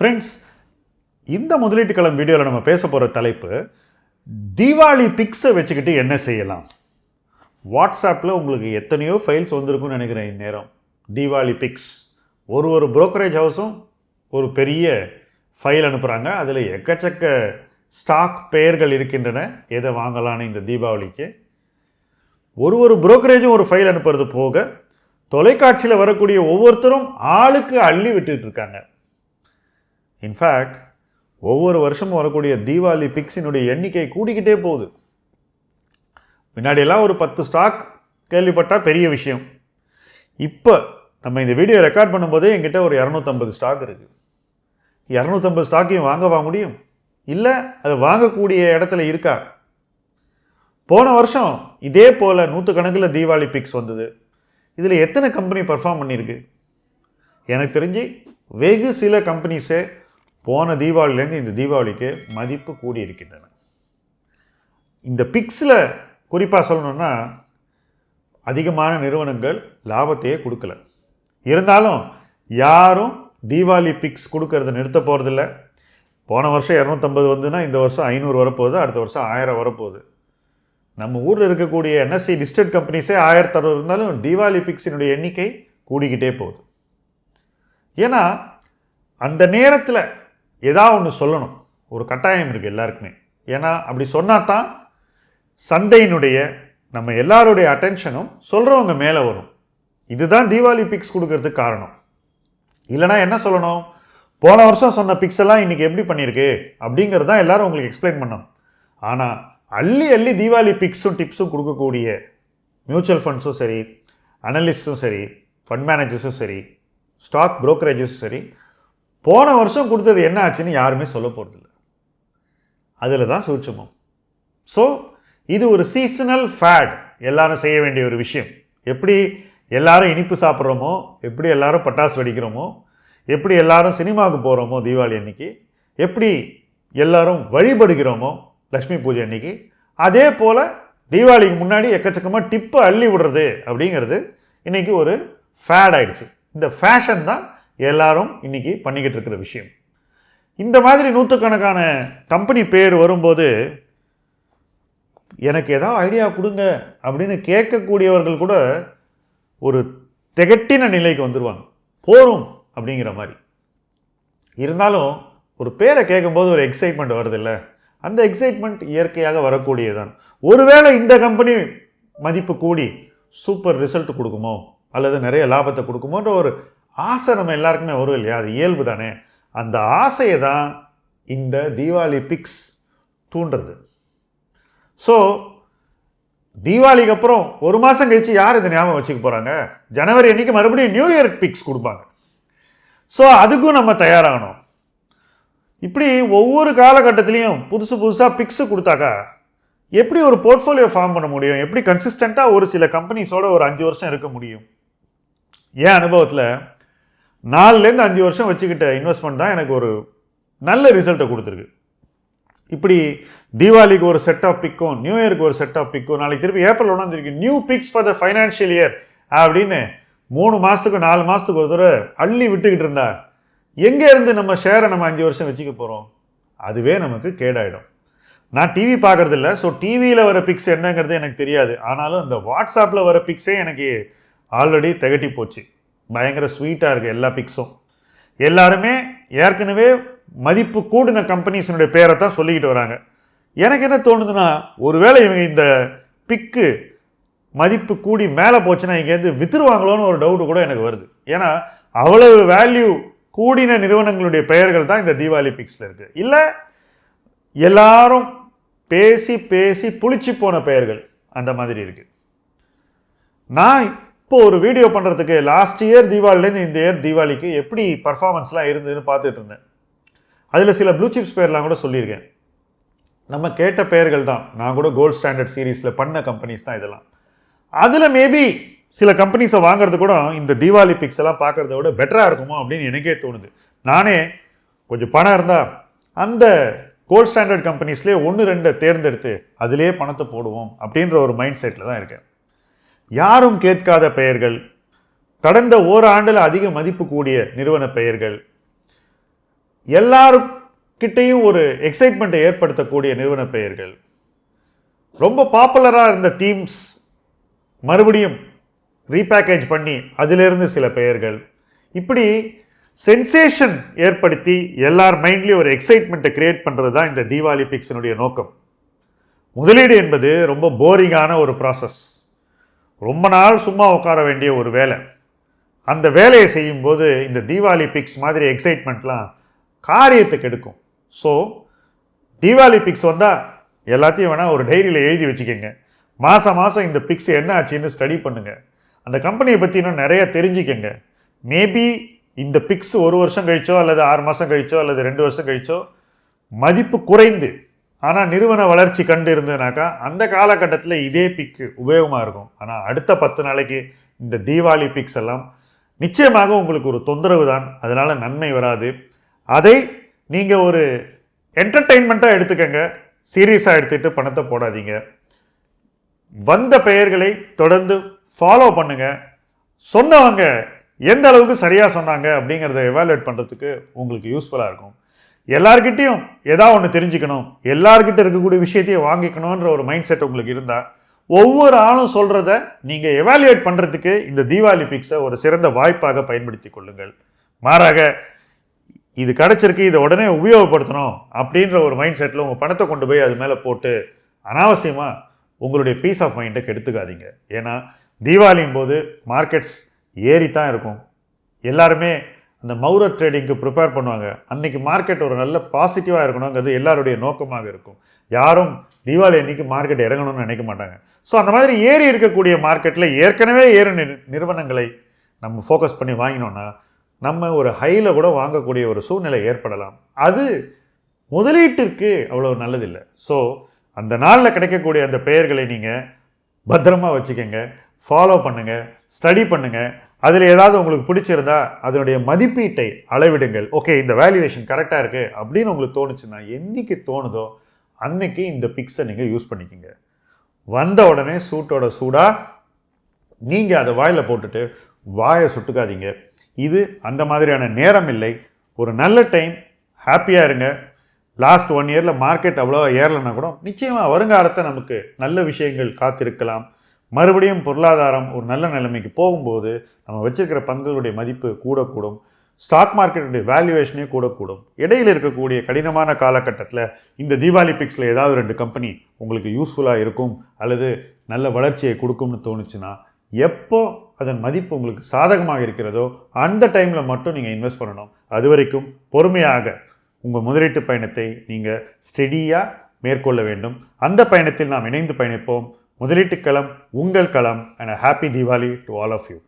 Friends இந்த முதலீட்டு களம் வீடியோவில் நம்ம பேச போகிற தலைப்பு தீபாவளி பிக்ஸை வச்சுக்கிட்டு என்ன செய்யலாம்? வாட்ஸ்அப்பில் உங்களுக்கு எத்தனையோ ஃபைல்ஸ் வந்திருக்கும்னு நினைக்கிறேன் இந்நேரம். தீபாவளி பிக்ஸ் ஒரு ஒரு ப்ரோக்கரேஜ் ஹவுஸும் ஒரு பெரிய ஃபைல் அனுப்புகிறாங்க அதில் எக்கச்சக்க ஸ்டாக் பெயர்கள் இருக்கின்றன. எதை வாங்கலான்னு இந்த தீபாவளிக்கு? ஒரு ஒரு புரோக்கரேஜும் ஒரு ஃபைல் அனுப்புறது போக தொலைக்காட்சியில் வரக்கூடிய ஒவ்வொருத்தரும் ஆளுக்கு அள்ளி விட்டுட்டு இருக்காங்க. இன்ஃபேக்ட் ஒவ்வொரு வருஷமும் வரக்கூடிய தீபாவளி பிக்ஸினுடைய எண்ணிக்கை கூடிக்கிட்டே போகுது. முன்னாடியெல்லாம் ஒரு பத்து ஸ்டாக் கேள்விப்பட்டால் பெரிய விஷயம். இப்போ நம்ம இந்த வீடியோ ரெக்கார்ட் பண்ணும்போதே என்கிட்ட ஒரு இரநூத்தம்பது ஸ்டாக் இருக்குது இரநூத்தம்பது ஸ்டாக்கையும் வாங்கவா முடியும்? இல்லை அது வாங்கக்கூடிய இடத்துல இருக்கா? போன வருஷம் இதே போல் நூற்றுக்கணக்கில் தீபாவளி பிக்ஸ் வந்தது. இதில் எத்தனை கம்பெனி பர்ஃபார்ம் பண்ணியிருக்கு எனக்கு தெரிஞ்சு வெகு சில கம்பெனிஸே போன தீபாவளிலேருந்து இந்த தீபாவளிக்கு மதிப்பு கூடி இருக்கின்றன இந்த பிக்ஸில் குறிப்பாக சொல்லணுன்னா அதிகமான நிறுவனங்கள் லாபத்தையே கொடுக்கல. இருந்தாலும் யாரும் தீபாவளி பிக்ஸ் கொடுக்கறத நிறுத்த போகிறதில்ல போன வருஷம் இரநூத்தம்பது வந்துன்னா இந்த வருஷம் ஐநூறு வரப்போகுது அடுத்த வருஷம் ஆயிரம் வரப்போகுது. நம்ம ஊரில் இருக்கக்கூடிய என்எஸ்சி லிஸ்டட் கம்பெனிஸே ஆயிரத்தி அறுபது இருந்தாலும் தீபாவளி பிக்ஸினுடைய எண்ணிக்கை கூடிக்கிட்டே போகுது. ஏன்னா அந்த நேரத்தில் ஏதாவது ஒன்று சொல்லணும். ஒரு கட்டாயம் இருக்குது எல்லாருக்குமே. ஏன்னா அப்படி சொன்னால் தான் சந்தையினுடைய நம்ம எல்லாருடைய அட்டென்ஷனும் சொல்கிறவங்க மேலே வரும். இதுதான் தீபாவளி பிக்ஸ் கொடுக்கறதுக்கு காரணம். இல்லைனா என்ன சொல்லணும்? போன வருஷம் சொன்ன பிக்ஸ் எல்லாம் இன்றைக்கி எப்படி பண்ணியிருக்கு? அப்படிங்கிறது தான் எல்லோரும் உங்களுக்கு எக்ஸ்பிளைன் பண்ணணும். ஆனால் அள்ளி அள்ளி தீபாவளி பிக்ஸும் டிப்ஸும் கொடுக்கக்கூடிய மியூச்சுவல் ஃபண்ட்ஸும் சரி அனலிஸ்ட்டும் சரி ஃபண்ட் மேனேஜர்ஸும் சரி ஸ்டாக் ப்ரோக்கரேஜஸும் சரி போன வருஷம் கொடுத்தது என்ன ஆச்சுன்னு யாருமே சொல்ல போகிறதில்ல அதில் தான் சூட்சமம். ஸோ இது ஒரு சீசனல் ஃபேட் எல்லாரும் செய்ய வேண்டிய ஒரு விஷயம். எப்படி எல்லாரும் இனிப்பு சாப்பிட்றோமோ எப்படி எல்லாரும் பட்டாசு வெடிக்கிறோமோ எப்படி எல்லாரும் சினிமாவுக்கு போகிறோமோ தீபாவளி அன்னைக்கு எப்படி எல்லாரும் வழிபடுகிறோமோ லக்ஷ்மி பூஜை அன்னைக்கு அதே போல் தீபாவளிக்கு முன்னாடி எக்கச்சக்கமாக டிப்பை அள்ளி விடுறது அப்படிங்கிறது இன்னைக்கு ஒரு ஃபேட் ஆகிடுச்சு இந்த ஃபேஷன் தான் எல்லாரும் இன்றைக்கி பண்ணிக்கிட்டு இருக்கிற விஷயம். இந்த மாதிரி நூற்றுக்கணக்கான கம்பெனி பேர் வரும்போது எனக்கு ஏதாவது ஐடியா கொடுங்க அப்படின்னு கேட்கக்கூடியவர்கள் கூட ஒரு திகட்டின நிலைக்கு வந்துடுவாங்க போரும் அப்படிங்கிற மாதிரி. இருந்தாலும் ஒரு பேரை கேட்கும்போது ஒரு எக்ஸைட்மெண்ட் வருதில்ல. அந்த எக்ஸைட்மெண்ட் இயற்கையாக வரக்கூடியதுதான். ஒருவேளை இந்த கம்பெனி மதிப்பு கூடி சூப்பர் ரிசல்ட் கொடுக்குமோ? அல்லது நிறைய லாபத்தை கொடுக்குமோன்ற ஒரு ஆசை நம்ம எல்லாருக்குமே வரும் இல்லையா? அது இயல்பு தானே. அந்த ஆசையை தான் இந்த தீபாவளி பிக்ஸ் தூண்டுறது. ஸோ தீபாவளிக்கு அப்புறம் ஒரு மாதம் கழித்து யார் இதை ஞாபகம் வச்சுக்க போகிறாங்க ஜனவரி அன்னைக்கு மறுபடியும் நியூ இயர் பிக்ஸ் கொடுப்பாங்க. ஸோ அதுக்கும் நம்ம தயாராகணும். இப்படி ஒவ்வொரு காலகட்டத்திலையும் புதுசு புதுசாக பிக்ஸு கொடுத்தாக்கா எப்படி ஒரு போர்ட்ஃபோலியோ ஃபார்ம் பண்ண முடியும்? எப்படி கன்சிஸ்டண்ட்டாக ஒரு சில கம்பெனிஸோட ஒரு அஞ்சு வருஷம் இருக்க முடியும்? என் அனுபவத்தில் நாலுலேருந்து அஞ்சு வருஷம் வச்சுக்கிட்ட இன்வெஸ்ட்மெண்ட் தான் எனக்கு ஒரு நல்ல ரிசல்ட்டை கொடுத்துருக்கு. இப்படி தீபாவளிக்கு ஒரு செட் ஆஃப் பிக்கும் நியூ இயருக்கு ஒரு செட் ஆஃப் பிக்கும் நாளைக்கு திருப்பி ஏப்ரல் ஒன்றாம் தேதிக்கு new fix for the financial year அப்படின்னு மூணு மாதத்துக்கு நாலு மாதத்துக்கு ஒரு தடவை அள்ளி விட்டுக்கிட்டு இருந்தா எங்கேருந்து நம்ம ஷேரை நம்ம அஞ்சு வருஷம் வச்சுக்க போகிறோம் அதுவே நமக்கு கேடாயிடும். நான் டிவி பார்க்குறதில்ல ஸோ டிவியில் வர பிக்ஸ் என்னங்கிறது எனக்கு தெரியாது. ஆனாலும் இந்த வாட்ஸ்அப்பில் வர பிக்ஸே எனக்கு ஆல்ரெடி திகட்டி போச்சு. பயங்கர ஸ்வீட்டாக இருக்குது எல்லா பிக்ஸும் எல்லாருமே ஏற்கனவே மதிப்பு கூடின கம்பெனிஸினுடைய பேரை தான் சொல்லிக்கிட்டு வராங்க. எனக்கு என்ன தோணுதுன்னா ஒருவேளை இவங்க இந்த பிக்கு மதிப்பு கூடி மேலே போச்சுன்னா இங்கேருந்து வித்துருவாங்களோன்னு ஒரு டவுட் கூட எனக்கு வருது. ஏன்னா அவ்வளவு வேல்யூ கூடின நிறுவனங்களுடைய பெயர்கள் தான் இந்த தீபாவளி பிக்ஸில் இருக்குது இல்லை எல்லாரும் பேசி பேசி புளிச்சு போன பெயர்கள் அந்த மாதிரி இருக்குது நான் இப்போ ஒரு வீடியோ பண்ணுறதுக்கு லாஸ்ட் இயர் தீபாவளிலேருந்து இந்த இயர் தீபாவளிக்கு எப்படி பர்ஃபார்மன்ஸ்லாம் இருந்ததுன்னு பார்த்துட்டு இருந்தேன். அதில் சில ப்ளூ சிப்ஸ் பேர்லாம் கூட சொல்லியிருக்கேன். நம்ம கேட்ட பெயர்கள் தான். நான் கூட கோல்ட் ஸ்டாண்டர்ட் சீரீஸில் பண்ண கம்பெனிஸ் தான் இதெல்லாம். அதில் மேபி சில கம்பெனிஸை வாங்குறது கூட இந்த தீபாவளி பிக்ஸ் எல்லாம் பார்க்குறத விட பெட்டராக இருக்குமோ அப்படின்னு எனக்கே தோணுது. நானே கொஞ்சம் பணம் இருந்தால் அந்த கோல்ட் ஸ்டாண்டர்ட் கம்பெனிஸ்லேயே ஒன்று ரெண்டை தேர்ந்தெடுத்து அதிலே பணத்தை போடுவோம் அப்படின்ற ஒரு மைண்ட் செட்டில் தான் இருக்கேன். யாரும் கேட்காத பெயர்கள். கடந்த ஓராண்டில் அதிக மதிப்பு கூடிய நிறுவன பெயர்கள். எல்லாருக்கிட்டையும் ஒரு எக்ஸைட்மெண்ட்டை ஏற்படுத்தக்கூடிய நிறுவன பெயர்கள். ரொம்ப பாப்புலராக இருந்த டீம்ஸ் மறுபடியும் ரீபேக்கேஜ் பண்ணி அதிலிருந்து சில பெயர்கள். இப்படி சென்சேஷன் ஏற்படுத்தி எல்லார் மைண்ட்லேயும் ஒரு எக்ஸைட்மெண்ட்டை கிரியேட் பண்ணுறது தான் இந்த தீபாவளி பிக்ஸினுடைய நோக்கம். முதலீடு என்பது ரொம்ப போரிங்கான ஒரு ப்ராசஸ் ரொம்ப நாள் சும்மா உட்கார வேண்டிய ஒரு வேலை. அந்த வேலையை செய்யும்போது இந்த தீபாவளி பிக்ஸ் மாதிரி எக்ஸைட்மெண்ட்லாம் காரியத்துக்கு எடுக்கும். ஸோ தீபாவளி பிக்ஸ் வந்தால் எல்லாத்தையும் வேணால் ஒரு டைரியில் எழுதி வச்சுக்கோங்க. மாதம் மாதம் இந்த பிக்ஸ் என்ன ஆச்சுன்னு ஸ்டடி பண்ணுங்கள் அந்த கம்பெனியை பற்றி இன்னும் நிறையா தெரிஞ்சுக்கங்க. மேபி இந்த பிக்ஸ் ஒரு வருஷம் கழிச்சோ அல்லது ஆறு மாதம் கழிச்சோ அல்லது ரெண்டு வருஷம் கழிச்சோ மதிப்பு குறைந்து ஆனால் நிறுவன வளர்ச்சி கண்டு இருந்ததுனாக்கா அந்த காலகட்டத்தில் இதே பிக்கு உபயோகமாக இருக்கும். ஆனால் அடுத்த பத்து நாளைக்கு இந்த தீபாவளி பிக்ஸ் எல்லாம் நிச்சயமாக உங்களுக்கு ஒரு தொந்தரவு தான். அதனால் நன்மை வராது. அதை நீங்கள் ஒரு என்டர்டெயின்மெண்ட்டாக எடுத்துக்கங்க. சீரியஸாக எடுத்துகிட்டு பணத்தை போடாதீங்க. வந்த பெயர்களை தொடர்ந்து ஃபாலோ பண்ணுங்கள் சொன்னவங்க எந்த அளவுக்கு சரியாக சொன்னாங்க அப்படிங்கிறத எவாலுவேட் பண்ணுறதுக்கு உங்களுக்கு யூஸ்ஃபுல்லாக இருக்கும். எல்லார்கிட்டேயும் எதா ஒன்று தெரிஞ்சுக்கணும் எல்லார்கிட்ட இருக்கக்கூடிய விஷயத்தையும் வாங்கிக்கணுன்ற ஒரு மைண்ட் செட் உங்களுக்கு இருந்தால் ஒவ்வொரு ஆளும் சொல்கிறத நீங்கள் எவாலுவேட் பண்ணுறதுக்கு இந்த தீபாவளி பிக்ஸை ஒரு சிறந்த வாய்ப்பாக பயன்படுத்தி கொள்ளுங்கள். மாறாக இது கிடச்சிருக்கு இதை உடனே உபயோகப்படுத்தணும் அப்படின்ற ஒரு மைண்ட் செட்டில் உங்கள் பணத்தை கொண்டு போய் அது மேலே போட்டு அனாவசியமாக உங்களுடைய பீஸ் ஆஃப் மைண்டை கெடுத்துக்காதீங்க. ஏன்னா தீபாவளியும் போது மார்க்கெட்ஸ் ஏறி தான் இருக்கும். எல்லாருமே அந்த மௌர ட்ரேடிங்க்கு ப்ரிப்பேர் பண்ணுவாங்க. அன்றைக்கி மார்க்கெட் ஒரு நல்ல பாசிட்டிவாக இருக்கணுங்கிறது எல்லாருடைய நோக்கமாக இருக்கும். யாரும் தீபாவளி அன்னைக்கு மார்க்கெட் இறங்கணும்னு நினைக்க மாட்டாங்க. ஸோ அந்த மாதிரி ஏறி இருக்கக்கூடிய மார்க்கெட்டில் ஏற்கனவே ஏறு நிறு- நிறுவனங்களை நம்ம ஃபோக்கஸ் பண்ணி வாங்கினோன்னா நம்ம ஒரு ஹையில் கூட வாங்கக்கூடிய ஒரு சூழ்நிலை ஏற்படலாம். அது முதலீட்டிற்கு அவ்வளோ நல்லதில்லை. ஸோ அந்த நாளில் கிடைக்கக்கூடிய அந்த பெயர்களை நீங்கள் பத்திரமா வச்சுக்கோங்க ஃபாலோ பண்ணுங்கள் ஸ்டடி பண்ணுங்கள் அதில் ஏதாவது உங்களுக்கு பிடிச்சிருந்தா அதனுடைய மதிப்பீட்டை அளவிடுங்கள். ஓகே இந்த வேல்யூவேஷன் கரெக்டாக இருக்குது அப்படின்னு உங்களுக்கு தோணுச்சுன்னா என்றைக்கு தோணுதோ அன்னைக்கு இந்த பிக்ஸை நீங்கள் யூஸ் பண்ணிக்கோங்க. வந்த உடனே சூட்டோட சூடாக நீங்கள் அதை வாயில் போட்டுட்டு வாயை சுட்டுக்காதீங்க. இது அந்த மாதிரியான நேரம் இல்லை. ஒரு நல்ல டைம் ஹாப்பியாக இருங்க. லாஸ்ட் ஒன் இயரில் மார்க்கெட் அவ்வளோ ஏறலைன்னா கூட நிச்சயமாக வருங்காலத்தை நமக்கு நல்ல விஷயங்கள் காத்திருக்கலாம். மறுபடியும் பொருளாதாரம் ஒரு நல்ல நிலைமைக்கு போகும்போது நம்ம வச்சுருக்கிற பங்குகளுடைய மதிப்பு கூடக்கூடும். ஸ்டாக் மார்க்கெட்டுடைய வேல்யூவேஷனே கூடக்கூடும். இடையில் இருக்கக்கூடிய கடினமான காலகட்டத்தில் இந்த தீபாவளி பிக்ஸில் ஏதாவது ரெண்டு கம்பெனி உங்களுக்கு யூஸ்ஃபுல்லாக இருக்கும் அல்லது நல்ல வளர்ச்சியை கொடுக்கும்னு தோணுச்சுன்னா எப்போ அதன் மதிப்பு உங்களுக்கு சாதகமாக இருக்கிறதோ அந்த டைமில் மட்டும் நீங்கள் இன்வெஸ்ட் பண்ணணும். அது வரைக்கும் பொறுமையாக உங்கள் முதலீட்டு பயணத்தை நீங்கள் ஸ்டெடியாக மேற்கொள்ள வேண்டும். அந்த பயணத்தில் நாம் இணைந்து பயணிப்போம். முதலீட்டு களம் உங்கள் களம் and happy Deepavali to all of you